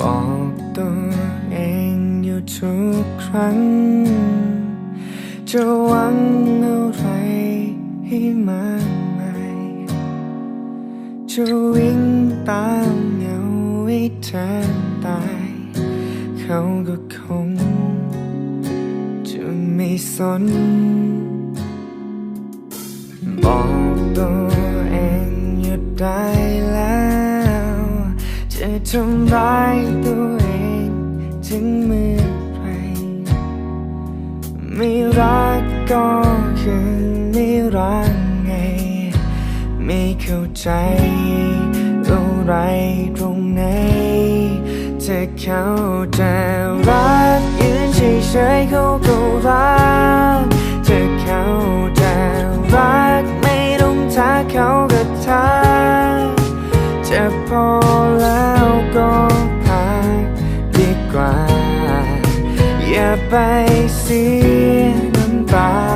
บอกตัวเองอยู่ทุกครั้ง จะหวังอะไรให้มากมายจะวิ่งตามเงาให้แทบตาย เขาก็คง จะไม่สน บอกตัว ทำร้ายตัวเองถึงเมื่อไรไม่รักก็คือไม่รักไง ไม่เข้าใจอะไรตรงไหนเธอเขาจะรักยืนเฉยๆเขาก็รักเธอเขาจะรักไม่ต้องทักเขาก็ทักจะพอแล้ว ก็พักดีกว่า อย่าไปเสียน้ำตา